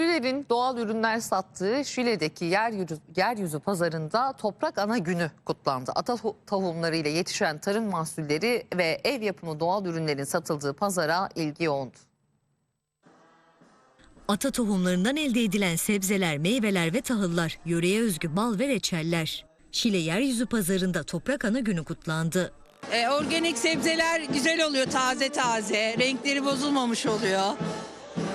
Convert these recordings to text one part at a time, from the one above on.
Köylülerin doğal ürünler sattığı Şile'deki yeryüzü, yeryüzü pazarında toprak ana günü kutlandı. Ata to- tohumlarıyla yetişen tarım mahsulleri ve ev yapımı doğal ürünlerin satıldığı pazara ilgi yoğundu. Ata tohumlarından elde edilen sebzeler, meyveler ve tahıllar, yöreye özgü bal ve reçeller. Şile Yeryüzü Pazarı'nda Toprak Ana Günü kutlandı. E, organik sebzeler güzel oluyor taze taze. Renkleri bozulmamış oluyor.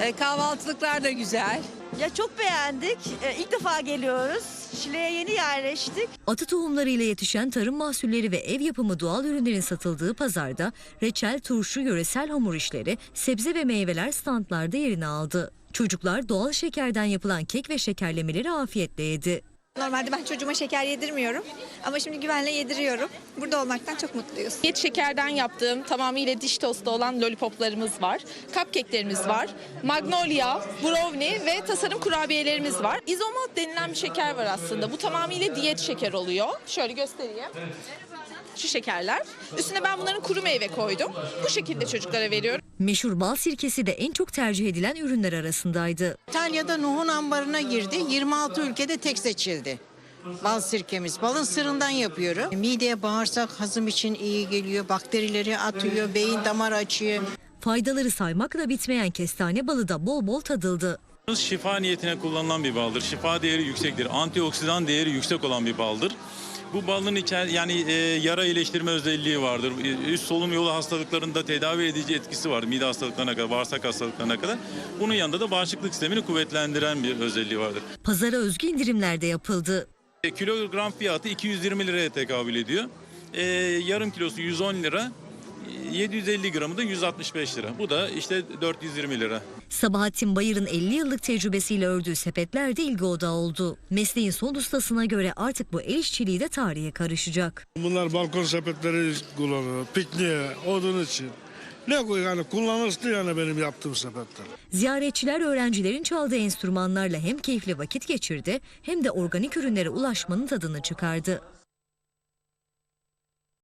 E, kahvaltılıklar da güzel. Ya çok beğendik. Ee, İlk defa geliyoruz. Şile'ye yeni yerleştik. Ata tohumlarıyla yetişen tarım mahsulleri ve ev yapımı doğal ürünlerin satıldığı pazarda reçel, turşu, yöresel hamur işleri, sebze ve meyveler standlarda yerini aldı. Çocuklar doğal şekerden yapılan kek ve şekerlemeleri afiyetle yedi. Normalde ben çocuğuma şeker yedirmiyorum ama şimdi güvenle yediriyorum. Burada olmaktan çok mutluyuz. Yet şekerden yaptığım tamamıyla diş tostu olan lollipoplarımız var. Cupcake'lerimiz var. Magnolia, brownie ve tasarım kurabiyelerimiz var. Izomalt denilen bir şeker var aslında. Bu tamamıyla diyet şeker oluyor. Şöyle göstereyim. Şu şekerler. Üstüne ben bunların kuru meyve koydum. Bu şekilde çocuklara veriyorum. Meşhur bal sirkesi de en çok tercih edilen ürünler arasındaydı. İtalya'da Nuh'un ambarına girdi. 26 ülkede tek seçildi. Bal sirkemiz. Balın sırından yapıyorum. Mideye bağırsak hazım için iyi geliyor. Bakterileri atıyor. Beyin damar açıyor. Faydaları saymakla bitmeyen kestane balı da bol bol tadıldı. Şifa niyetine kullanılan bir baldır. Şifa değeri yüksektir. Antioksidan değeri yüksek olan bir baldır. Bu balın içer yani e, yara iyileştirme özelliği vardır. E, Üst solunum yolu hastalıklarında tedavi edici etkisi var. Mide hastalıklarına kadar, bağırsak hastalıklarına kadar. Bunun yanında da bağışıklık sistemini kuvvetlendiren bir özelliği vardır. Pazara özgü indirimler de yapıldı. E, kilogram fiyatı 220 liraya tekabül ediyor. E, yarım kilosu 110 lira. E, 750 gramı da 165 lira. Bu da işte 420 lira. Sabahattin Bayır'ın 50 yıllık tecrübesiyle ördüğü sepetler de ilgi odağı oldu. Mesleğin son ustasına göre artık bu el işçiliği de tarihe karışacak. Bunlar balkon sepetleri kullanıyor. Pikniğe, odun için. Ne koy yani kullanışlı yani benim yaptığım sepetler. Ziyaretçiler öğrencilerin çaldığı enstrümanlarla hem keyifli vakit geçirdi hem de organik ürünlere ulaşmanın tadını çıkardı.